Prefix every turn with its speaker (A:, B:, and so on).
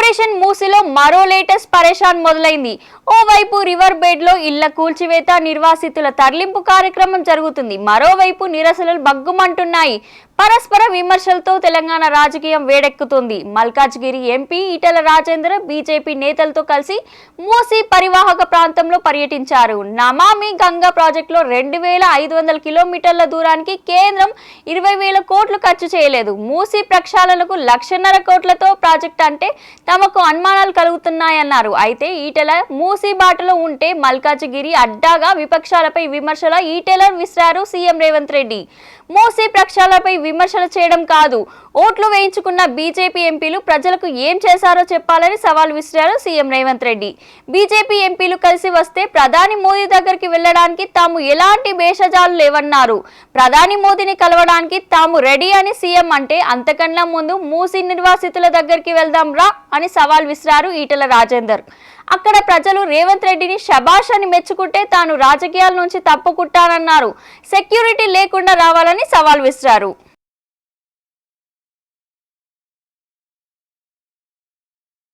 A: Operation మూసిలో మరో latest పరేషాన్ మొదలైంది. ఓవైపు రివర్ బెడ్లో ఇళ్ళ కూల్చివేత నిర్వాసితుల తరలింపు కార్యక్రమం జరుగుతుంది. మరోవైపు నిరసనలు బగ్గుమంటున్నాయి పరస్పర విమర్శలతో తెలంగాణ రాజకీయం వేడెక్కుతుంది. మల్కాజ్గిరి ఎంపీ ఈటల రాజేంద్ర బీజేపీ నేతలతో కలిసి మూసీ పరివాహక ప్రాంతంలో పర్యటించారు. నమామి గంగా ప్రాజెక్టులో రెండు వేల ఐదు వందల కిలోమీటర్ల దూరానికి కేంద్రం ఇరవై వేల కోట్లు ఖర్చు చేయలేదు. మూసీ ప్రక్షాళనకు లక్షన్నర కోట్లతో ప్రాజెక్ట్ అంటే తమకు అనుమానాలు కలుగుతున్నాయన్నారు. అయితే ఈటల మూసి బాటలో ఉంటే మల్కాజ్గిరి అడ్డాగా విపక్షాలపై విమర్శల ఈటెల విసిరారు సీఎం రేవంత్ రెడ్డి. మూసీ ప్రక్షాళనపై విమర్శలు చేయడం కాదు. ఓట్లు వేయించుకున్న బీజేపీ ఎంపీలు ప్రజలకు ఏం చేశారో చెప్పాలని సవాల్ విసిరారు సీఎం రేవంత్ రెడ్డి. బీజేపీ ఎంపీలు కలిసి వస్తే ప్రధాని మోదీ దగ్గరికి వెళ్ళడానికి తాము ఎలాంటి భేషజాలు లేవన్నారు. ప్రధాని మోదీని కలవడానికి తాము రెడీ అని సీఎం అంటే అంతకన్నా ముందు మూసీ నిర్వాసితుల దగ్గరికి వెళ్దాం రా అని సవాల్ విసిరారు ఈటల రాజేందర్. అక్కడ ప్రజలు రేవంత్ రెడ్డిని శబాష్ అని మెచ్చుకుంటే తాను రాజకీయాల నుంచి తప్పుకుంటానన్నారు. సెక్యూరిటీ లేకుండా రావాలని సవాల్ విసిరారు.